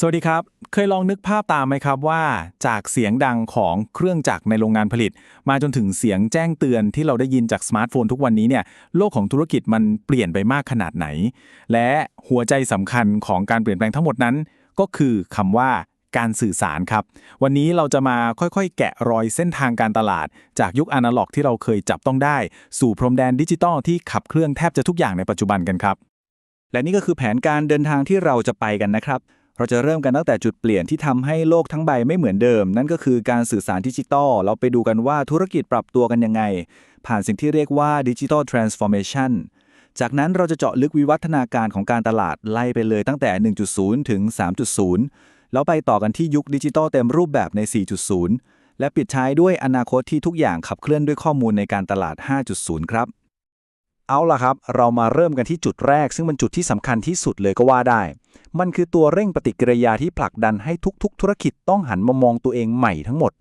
สวัสดีครับ เคยลองนึกภาพตามไหมครับว่า จากเสียงดังของเครื่องจักรในโรงงานผลิต มาจนถึงเสียงแจ้งเตือนที่เราได้ยินจากสมาร์ทโฟนทุกวันนี้เนี่ยโลกของธุรกิจมันเปลี่ยนไปมากขนาดไหน และหัวใจสำคัญของการเปลี่ยนแปลงทั้งหมดนั้น ก็คือคำว่าการสื่อสารครับ วันนี้เราจะมาค่อยๆ แกะรอยเส้นทางการตลาด จากยุคอนาล็อกที่เราเคยจับต้องได้ สู่พรมแดนดิจิตอลที่ขับเคลื่อนแทบจะทุกอย่างในปัจจุบันกันครับและนี่ก็คือแผนการเดินทางที่เราจะไปกันนะครับ เราจะเริ่มกันตั้งแต่จุดเปลี่ยนที่ทำให้โลกทั้งใบไม่เหมือนเดิม นั่นก็คือการสื่อสารดิจิตอลเราไปดูกันว่าธุรกิจปรับตัวกันยังไง ผ่านสิ่งที่เรียกว่าดิจิตอลทรานส์ฟอร์เมชันจากนั้นเราจะเจาะลึกวิวัฒนาการของการตลาดไล่ไปเลยตั้งแต่ 1.0 ถึง 3.0 แล้วไปต่อกันที่ยุคดิจิตอลเต็มรูปแบบใน 4.0 และปิดท้ายด้วยอนาคตที่ทุกอย่างขับเคลื่อนด้วยข้อมูลในการตลาด 5.0 ครับ เอาล่ะครับ เรามาเริ่มกันที่จุดแรก ซึ่งเป็นจุดที่สำคัญที่สุดเลยก็ว่าได้ มันคือตัวเร่งปฏิกิริยาที่ผลักดันให้ทุกๆ ธุรกิจต้องหันมามองตัวเองใหม่ทั้งหมด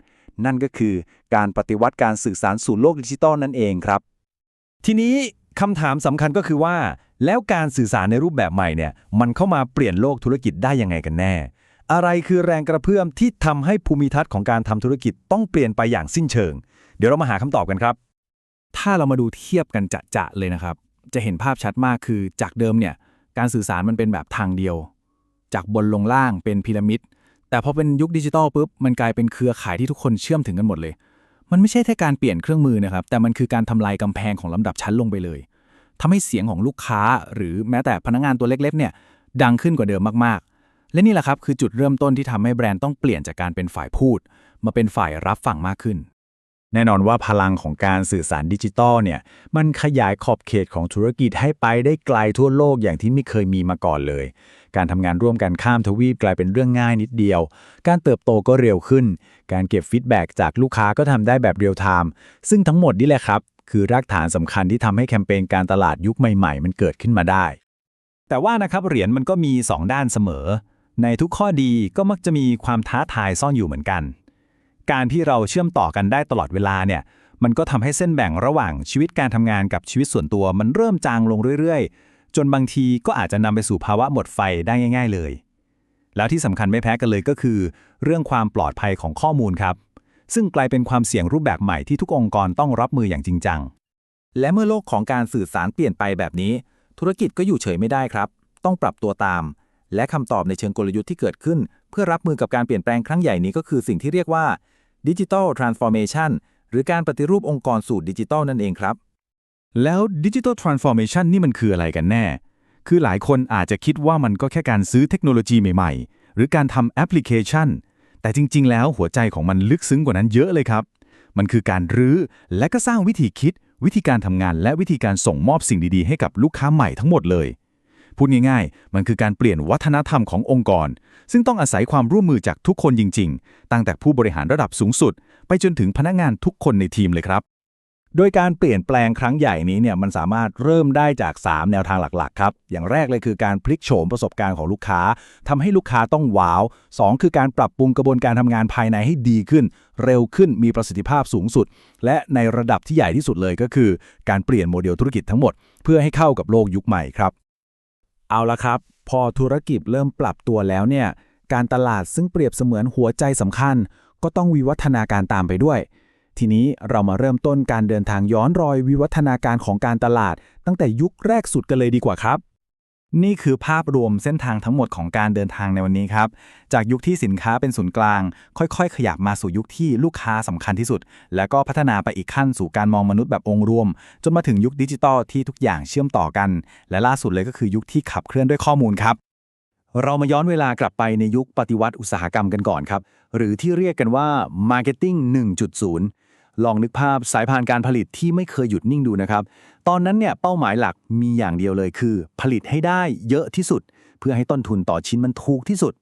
นั่นก็คือการปฏิวัติการสื่อสารสู่โลกดิจิตอลนั่นเองครับ ทีนี้คำถามสำคัญก็คือว่า แล้วการสื่อสารในรูปแบบใหม่เนี่ย มันเข้ามาเปลี่ยนโลกธุรกิจได้ยังไงกันแน่ อะไรคือแรงกระเพื่อมที่ทำให้ภูมิทัศน์ของการทำธุรกิจต้องเปลี่ยนไปอย่างสิ้นเชิง เดี๋ยวเรามาหาคำตอบกันครับ ถ้าเรามาดูเทียบกันจะๆเลยนะครับ จะเห็นภาพชัดมากคือจากเดิมเนี่ย การสื่อสารมันเป็นแบบทางเดียว จากบนลงล่างเป็นพีระมิด แต่พอเป็นยุคดิจิตอลปุ๊บ มันกลายเป็นเครือข่ายที่ทุกคนเชื่อมถึงกันหมดเลย มันไม่ใช่แค่การเปลี่ยนเครื่องมือนะครับ แต่มันคือการทำลายกำแพงของลำดับชั้นลงไปเลยทำให้เสียงของลูกค้า หรือแม้แต่พนักงานตัวเล็กๆเนี่ยดังขึ้นกว่าเดิมมากๆ และนี่แหละครับคือจุดเริ่มต้นที่ทำให้แบรนด์ต้องเปลี่ยนจากการเป็นฝ่ายพูด มาเป็นฝ่ายรับฟังมากขึ้น แน่นอนว่าพลังของการสื่อสารดิจิตอลเนี่ย มันขยายขอบเขตของธุรกิจให้ไปได้ไกลทั่วโลกอย่างที่ไม่เคยมีมาก่อนเลย การทำงานร่วมกันข้ามทวีปกลายเป็นเรื่องง่ายนิดเดียว การเติบโตก็เร็วขึ้น การเก็บฟีดแบ็กจากลูกค้าก็ทำได้แบบเรียลไทม์ ซึ่งทั้งหมดนี่แหละครับ คือรากฐานสำคัญที่ทำให้แคมเปญการตลาดยุคใหม่ๆ มันเกิดขึ้นมาได้ แต่ว่านะครับเหรียญมันก็มี 2 ด้านเสมอ ในทุกข้อดีก็มักจะมีความท้าทายซ่อนอยู่เหมือนกัน การที่เราเชื่อมต่อกันได้ตลอดเวลาเนี่ยมันก็ทำให้เส้นแบ่งระหว่างชีวิตการทำงานกับชีวิตส่วนตัว มันเริ่มจางลงเรื่อยๆ จนบางทีก็อาจจะนำไปสู่ภาวะหมดไฟได้ง่าย ๆ เลย แล้วที่สำคัญไม่แพ้กันเลยก็คือ เรื่องความปลอดภัยของข้อมูลครับ ซึ่งกลายเป็นความเสี่ยงรูปแบบใหม่ที่ทุกองค์กรต้องรับมืออย่างจริงจัง และเมื่อโลกของการสื่อสารเปลี่ยนไปแบบนี้ ธุรกิจก็อยู่เฉยไม่ได้ครับ ต้องปรับตัวตาม และคำตอบในเชิงกลยุทธ์ที่เกิดขึ้น เพื่อรับมือกับการเปลี่ยนแปลงครั้งใหญ่นี้ก็คือสิ่งที่เรียกว่า ดิจิทัลทรานส์ฟอร์เมชันหรือการปฏิรูปองค์กรสู่ดิจิทัลนั่นเองครับ แล้วดิจิ t a ลทรานส์ฟอร์เมชันนี่มันคืออะไรกันแน่ คือหลายคนอาจจะคิดว่ามันก็แค่การซื้อเทคโนโลยีใหม่ๆ หรือการทำแอปพลิเคชัน แต่จริง ๆ แล้วหัวใจของมันลึกซึ้งกว่านั้นเยอะเลยครับ มันคือการรื้อและก็สร้างวิธีคิด วิธีการทำงานและวิธีการส่งมอบสิ่งดีๆ ให้กับลูกค้าใหม่ทั้งหมดเลย พูดง่ายๆ มันคือการเปลี่ยนวัฒนธรรมขององค์กร ซึ่งต้องอาศัยความร่วมมือจากทุกคนจริง ๆ ตั้งแต่ผู้บริหารระดับสูงสุด ไปจนถึงพนักงานทุกคนในทีมเลยครับ โดยการเปลี่ยนแปลงครั้งใหญ่นี้เนี่ยมันสามารถเริ่มได้จาก 3 แนวทางหลักๆ ครับ อย่างแรกเลยคือการพลิกโฉมประสบการณ์ของลูกค้าทำให้ลูกค้าต้องว้าว 2 คือการปรับปรุงกระบวนการทำงานภายในให้ดีขึ้น เร็วขึ้นมีประสิทธิภาพสูงสุด และในระดับที่ใหญ่ที่สุดเลยก็คือ การเปลี่ยนโมเดลธุรกิจทั้งหมด เพื่อให้เข้ากับโลกยุคใหม่ครับ เอาละครับ พอธุรกิจเริ่มปรับตัวแล้วเนี่ย การตลาดซึ่งเปรียบเสมือนหัวใจสำคัญ ก็ต้องวิวัฒนาการตามไปด้วย ทีนี้เรามาเริ่มต้นการเดินทางย้อนรอยวิวัฒนาการของการตลาด ตั้งแต่ยุคแรกสุดกันเลยดีกว่าครับ นี่คือภาพรวมเส้นทางทั้งหมดของการเดินทางในวันนี้ครับ จากยุคที่สินค้าเป็นศูนย์กลาง ค่อยๆ ขยับมาสู่ยุคที่ลูกค้าสำคัญที่สุด แล้วก็พัฒนาไปอีกขั้นสู่การมองมนุษย์แบบองค์รวม จนมาถึงยุคดิจิตอลที่ทุกอย่างเชื่อมต่อกัน และล่าสุดเลยก็คือยุคที่ขับเคลื่อนด้วยข้อมูลครับ เรามาย้อนเวลากลับไปในยุคปฏิวัติอุตสาหกรรมกันก่อนครับ หรือที่เรียกกันว่า Marketing 1.0 ลองนึกภาพสายพานการผลิตที่ไม่เคยหยุดนิ่งดูนะครับ ตอนนั้นเนี่ยเป้าหมายหลักมีอย่างเดียวเลยคือ ผลิตให้ได้เยอะที่สุด เพื่อให้ต้นทุนต่อชิ้นมันถูกที่สุด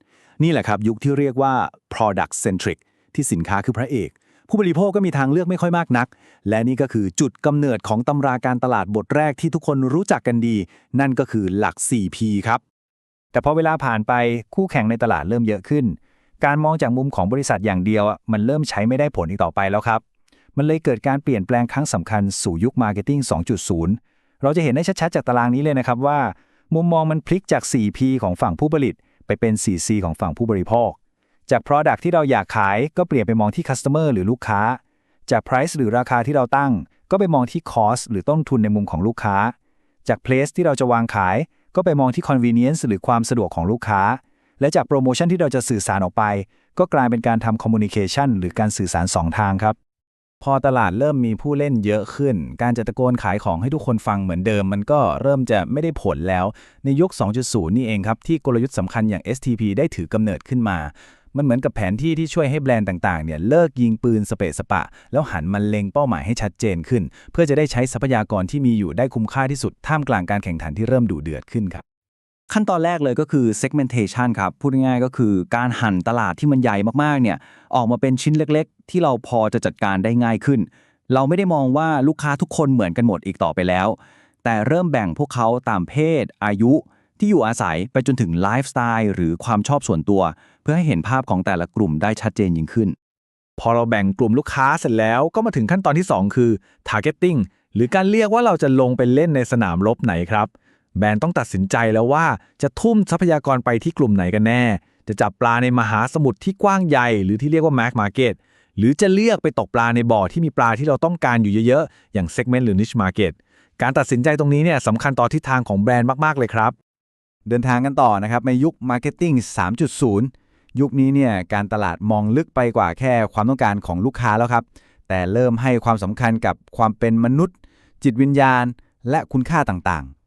นี่แหละครับยุคที่เรียกว่า product centric ที่สินค้าคือพระเอก ผู้บริโภคก็มีทางเลือกไม่ค่อยมากนัก และนี่ก็คือจุดกำเนิดของตำราการตลาดบทแรกที่ทุกคนรู้จักกันดี นั่นก็คือหลัก 4P ครับแต่พอเวลาผ่านไปคู่แข่งในตลาดเริ่มเยอะขึ้น การมองจากมุมของบริษัทอย่างเดียวมันเริ่มใช้ไม่ได้ผลอีกต่อไปแล้วครับ มันเลยเกิดการเปลี่ยนแปลงครั้งสำคัญสู่ยุคมาร์เก็ตติ้ง 2.0 เราจะเห็นได้ชัดๆ จากตารางนี้เลยนะครับว่า มุมมองมันพลิกจาก 4P ของฝั่งผู้ผลิต ไปเป็น 4C ของฝั่งผู้บริโภค จาก Product ที่เราอยากขายก็เปลี่ยนไปมองที่ Customer หรือลูกค้า จาก Price หรือราคาที่เราตั้ง ก็ไปมองที่ Cost หรือต้นทุนในมุมของลูกค้า จาก Place ที่เราจะวางขาย ก็ไปมองที่ Convenience หรือความสะดวกของลูกค้า และจากโปรโมชั่นที่เราจะสื่อสารออกไป ก็กลายเป็นการทำ Communication หรือการสื่อสารสองทางครับ พอตลาดเริ่มมีผู้เล่นเยอะขึ้น การจะตะโกนขายของให้ทุกคนฟังเหมือนเดิม มันก็เริ่มจะไม่ได้ผลแล้ว ในยุค 2.0 นี่เองครับ ที่กลยุทธ์สำคัญอย่าง STP ได้ถือกำเนิดขึ้นมา มันเหมือนกับแผนที่ที่ช่วยให้แบรนด์ต่างๆเนี่ยเลิกยิงปืนสเปะสปะ แล้วหันมาเล็งเป้าหมายให้ชัดเจนขึ้น เพื่อจะได้ใช้ทรัพยากรที่มีอยู่ได้คุ้มค่าที่สุดท่ามกลางการแข่งขันที่เริ่มดุเดือดขึ้นครับ ขั้นตอนแรกเลยก็คือ segmentation ครับ พูดง่ายๆก็คือการหั่นตลาดที่มันใหญ่มากๆ เนี่ย ออกมาเป็นชิ้นเล็กๆ ที่เราพอจะจัดการได้ง่ายขึ้น เราไม่ได้มองว่าลูกค้าทุกคนเหมือนกันหมดอีกต่อไปแล้ว แต่เริ่มแบ่งพวกเขาตามเพศ อายุ ที่อยู่อาศัยไปจนถึงไลฟ์สไตล์หรือความชอบส่วนตัว เพื่อให้เห็นภาพของแต่ละกลุ่มได้ชัดเจนยิ่งขึ้น พอเราแบ่งกลุ่มลูกค้าเสร็จแล้วก็มาถึงขั้นตอนที่ 2 คือ targeting หรือการเรียกว่าเราจะลงไปเล่นในสนามรบไหนครับ แบรนด์ต้องตัดสินใจแล้วว่าจะทุ่มทรัพยากรไปที่กลุ่มไหนกันแน่ จะจับปลาในมหาสมุทรที่กว้างใหญ่หรือที่เรียกว่า mass market หรือจะเลือกไปตกปลาในบ่อที่มีปลาที่เราต้องการอยู่เยอะๆ อย่าง segment หรือ niche market การตัดสินใจตรงนี้เนี่ยสำคัญต่อทิศทางของแบรนด์มากๆเลยครับ เดินทางกันต่อนะครับในยุค Marketing 3.0 ยุคนี้เนี่ยการตลาดมองลึกไปกว่าแค่ความต้องการของลูกค้าแล้วครับ แต่เริ่มให้ความสำคัญกับความเป็นมนุษย์ จิตวิญญาณ และคุณค่าต่างๆ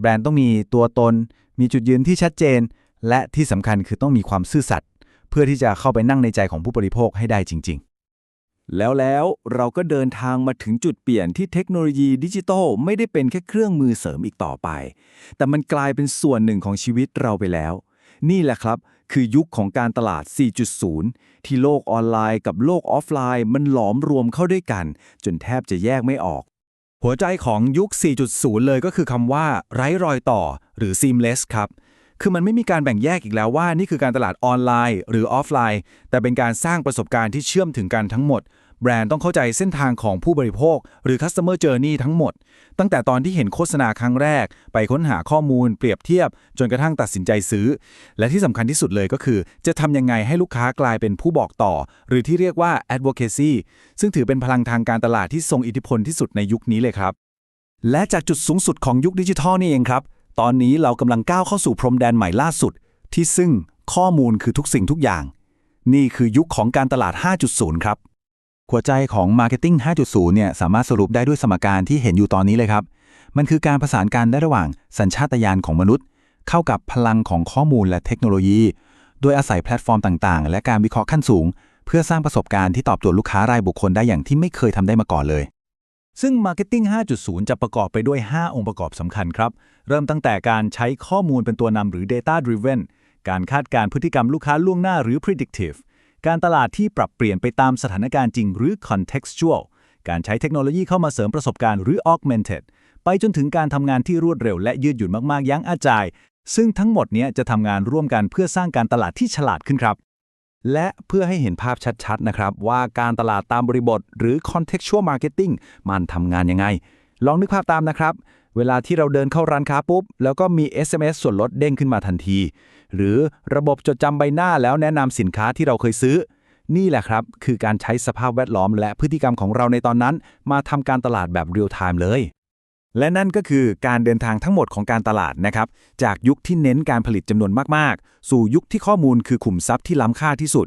แบรนด์ต้องมีตัวตน มีจุดยืนที่ชัดเจน และที่สำคัญคือต้องมีความซื่อสัตย์เพื่อที่จะเข้าไปนั่งในใจของผู้บริโภคให้ได้จริง ๆ แล้วแล้วเราก็เดินทางมาถึงจุดเปลี่ยนที่เทคโนโลยีดิจิทัลไม่ได้เป็นแค่เครื่องมือเสริมอีกต่อไป แต่มันกลายเป็นส่วนหนึ่งของชีวิตเราไปแล้ว นี่แหละครับ คือยุคของการตลาด 4.0 ที่โลกออนไลน์กับโลกออฟไลน์ มันหลอมรวมเข้าด้วยกัน จนแทบจะแยกไม่ออก หัวใจของยุค 4.0 เลยก็คือคำว่า ไร้รอยต่อ หรือ seamless ครับ คือมันไม่มีการแบ่งแยกอีกแล้วว่า นี่คือการตลาดออนไลน์ หรือออฟไลน์ แต่เป็นการสร้างประสบการณ์ที่เชื่อมถึงกันทั้งหมด แบรนด์ต้องเข้าใจเส้นทางของผู้บริโภค หรือ customer journey ทั้งหมด ตั้งแต่ตอนที่เห็นโฆษณาครั้งแรก ไปค้นหาข้อมูล เปรียบเทียบ จนกระทั่งตัดสินใจซื้อ และที่สำคัญที่สุดเลยก็คือ จะทำยังไงให้ลูกค้ากลายเป็นผู้บอกต่อ หรือที่เรียกว่า advocacy ซึ่งถือเป็นพลังทางการตลาดที่ทรงอิทธิพลที่สุดในยุคนี้เลยครับ และจากจุดสูงสุดของยุคดิจิทัลนี่เองครับ ตอนนี้เรากำลังก้าวเข้าสู่พรมแดนใหม่ล่าสุด ที่ซึ่งข้อมูลคือทุกสิ่งทุกอย่าง นี่คือยุคของการตลาด 5.0 ครับ หัวใจของ Marketing 5.0 เนี่ยสามารถสรุปได้ด้วยสมการที่เห็นอยู่ตอนนี้เลยครับ มันคือการประสานกันได้ระหว่างสัญชาตญาณของมนุษย์ เข้ากับพลังของข้อมูลและเทคโนโลยี โดยอาศัยแพลตฟอร์มต่างๆ และการวิเคราะห์ขั้นสูง เพื่อสร้างประสบการณ์ที่ตอบโจทย์ลูกค้ารายบุคคลได้อย่างที่ไม่เคยทำได้มาก่อนเลย ซึ่ง Marketing 5.0 จะประกอบไปด้วย 5 องค์ประกอบสำคัญครับ เริ่มตั้งแต่การใช้ข้อมูลเป็นตัวนำหรือ Data Driven การคาดการณ์พฤติกรรมลูกค้าล่วงหน้าหรือ Predictive การตลาดที่ปรับเปลี่ยนไปตามสถานการณ์จริงหรือ Contextual การใช้เทคโนโลยีเข้ามาเสริมประสบการณ์หรือ Augmented ไปจนถึงการทำงานที่รวดเร็วและยืดหยุ่นมากๆ ยั้งอาจาย ซึ่งทั้งหมดนี้จะทำงานร่วมกันเพื่อสร้างการตลาดที่ฉลาดขึ้นครับ และเพื่อให้เห็นภาพชัดๆ นะครับ ว่าการตลาดตามบริบท หรือ contextual marketing มันทำงานยังไง ลองนึกภาพตามนะครับ เวลาที่เราเดินเข้าร้านค้าปุ๊บ แล้วก็มี SMS ส่วนลดเด้งขึ้นมาทันที หรือระบบจดจำใบหน้าแล้วแนะนำสินค้าที่เราเคยซื้อ นี่แหละครับ คือการใช้สภาพแวดล้อมและพฤติกรรมของเราในตอนนั้น มาทำการตลาดแบบเรียลไทม์เลย และนั่นก็คือการเดินทางทั้งหมดของการตลาดนะครับ จากยุคที่เน้นการผลิตจำนวนมากๆ สู่ยุคที่ข้อมูลคือขุมทรัพย์ที่ล้ำค่าที่สุด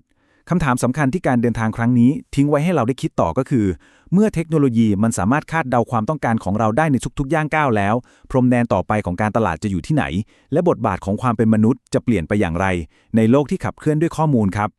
คำถามสำคัญที่การเดินทางครั้งนี้ ทิ้งไว้ให้เราได้คิดต่อก็คือ เมื่อเทคโนโลยีมันสามารถคาดเดาความต้องการของเราได้ในทุกๆย่างก้าวแล้ว พรมแดนต่อไปของการตลาดจะอยู่ที่ไหน และบทบาทของความเป็นมนุษย์จะเปลี่ยนไปอย่างไร ในโลกที่ขับเคลื่อนด้วยข้อมูลครับ